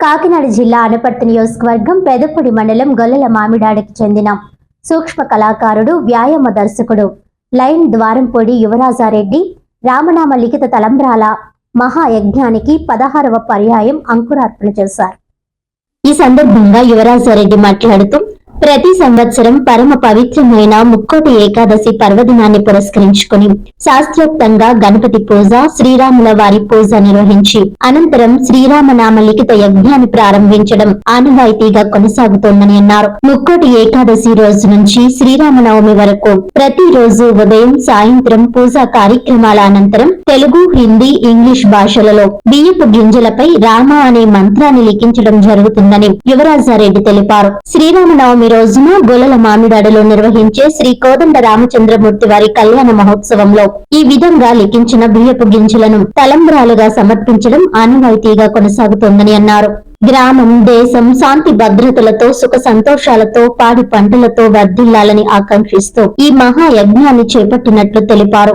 కాకినాడ జిల్లా అనపర్తి నియోజకవర్గం పెదపూడి మండలం గొల్లల మామిడాడికి చెందిన సూక్ష్మ కళాకారుడు వ్యాయామ దర్శకుడు లైన్ ద్వారంపూడి యువరాజారెడ్డి రామనామ లిఖిత తలంబ్రాల మహాయజ్ఞానికి పదహారవ పర్యాయం అంకురార్పణ చేశారు. ఈ సందర్భంగా యువరాజారెడ్డి మాట్లాడుతూ ప్రతి సంవత్సరం పరమ పవిత్రమైన ముక్కోటి ఏకాదశి పర్వదినాన్ని పురస్కరించుకుని శాస్త్రోక్తంగా గణపతి పూజ శ్రీరాముల వారి పూజ నిర్వహించి అనంతరం శ్రీరామనామ లిఖిత యజ్ఞాన్ని ప్రారంభించడం ఆనవాయితీగా కొనసాగుతోందని అన్నారు. ముక్కోటి ఏకాదశి రోజు నుంచి శ్రీరామనవమి వరకు ప్రతి రోజు ఉదయం సాయంత్రం పూజా కార్యక్రమాల అనంతరం తెలుగు హిందీ ఇంగ్లీష్ భాషలలో బియ్యపు గింజలపై రామ అనే మంత్రాన్ని లిఖించడం జరుగుతుందని యువరాజారెడ్డి తెలిపారు. శ్రీరామనవమి రోజున గొల్లల మామిడాడలో నిర్వహించే శ్రీ కోదండ రామచంద్రమూర్తి వారి కళ్యాణ మహోత్సవంలో ఈ విధంగా లిఖించిన బియ్యపు గింజలను తలంబ్రాలుగా సమర్పించడం ఆనవాయితీగా కొనసాగుతోందని అన్నారు. గ్రామం దేశం శాంతి భద్రతలతో సుఖ సంతోషాలతో పాడి పంటలతో వర్ధిల్లాలని ఆకాంక్షిస్తూ ఈ మహాయజ్ఞాన్ని చేపట్టినట్లు తెలిపారు.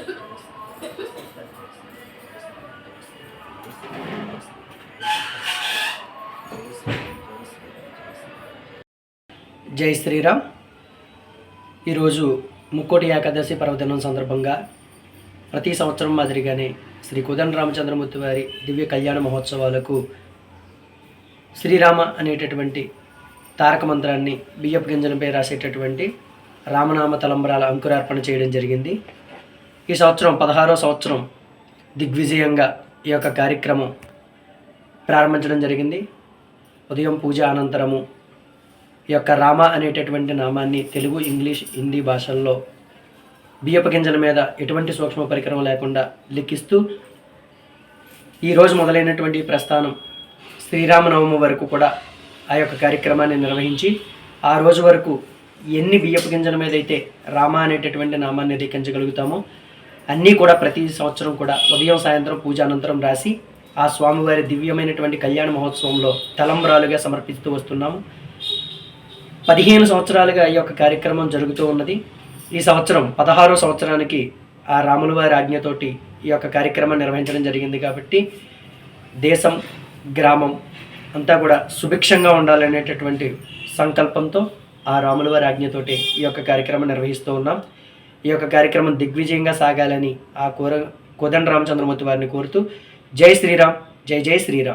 జై శ్రీరామ్. ఈరోజు ముక్కోటి ఏకాదశి పర్వదినం సందర్భంగా ప్రతి సంవత్సరం మాదిరిగానే శ్రీ కుదన్ రామచంద్రమూర్తి వారి దివ్య కళ్యాణ మహోత్సవాలకు శ్రీరామ అనేటటువంటి తారక మంత్రాన్ని బియ్యపు గింజలపై రాసేటటువంటి రామనామ తలంబరాల అంకురార్పణ చేయడం జరిగింది. ఈ సంవత్సరం పదహారో సంవత్సరం దిగ్విజయంగా ఈ యొక్క కార్యక్రమం ప్రారంభించడం జరిగింది. ఉదయం పూజ అనంతరము ఈ యొక్క రామ అనేటటువంటి నామాన్ని తెలుగు ఇంగ్లీష్ హిందీ భాషల్లో బియ్యపు గింజల మీద ఎటువంటి సూక్ష్మ పరికరం లేకుండా లిఖిస్తూ ఈరోజు మొదలైనటువంటి ప్రస్థానం శ్రీరామనవమి వరకు కూడా ఆ యొక్క కార్యక్రమాన్ని నిర్వహించి ఆ రోజు వరకు ఎన్ని బియ్యపు గింజల మీద అయితే రామ అనేటటువంటి నామాన్ని లిఖించగలుగుతామో అన్నీ కూడా ప్రతి సంవత్సరం కూడా ఉదయం సాయంత్రం పూజ అనంతరం రాసి ఆ స్వామివారి దివ్యమైనటువంటి కళ్యాణ మహోత్సవంలో తలంబ్రాలుగా సమర్పిస్తూ వస్తున్నాము. పదిహేను సంవత్సరాలుగా ఈ యొక్క కార్యక్రమం జరుగుతూ ఉన్నది. ఈ సంవత్సరం పదహారో సంవత్సరానికి ఆ రాముల వారి ఆజ్ఞతోటి ఈ యొక్క కార్యక్రమం నిర్వహించడం జరిగింది కాబట్టి దేశం గ్రామం అంతా కూడా సుభిక్షంగా ఉండాలనేటటువంటి సంకల్పంతో ఆ రాముల వారి ఆజ్ఞతోటి ఈ యొక్క కార్యక్రమం నిర్వహిస్తూ ఉన్నాం. ఈ యొక్క కార్యక్రమం దిగ్విజయంగా సాగాలని ఆ కోర కోదండ రామచంద్రమూర్తి వారిని కోరుతూ జై శ్రీరామ్ జై జై శ్రీరామ్.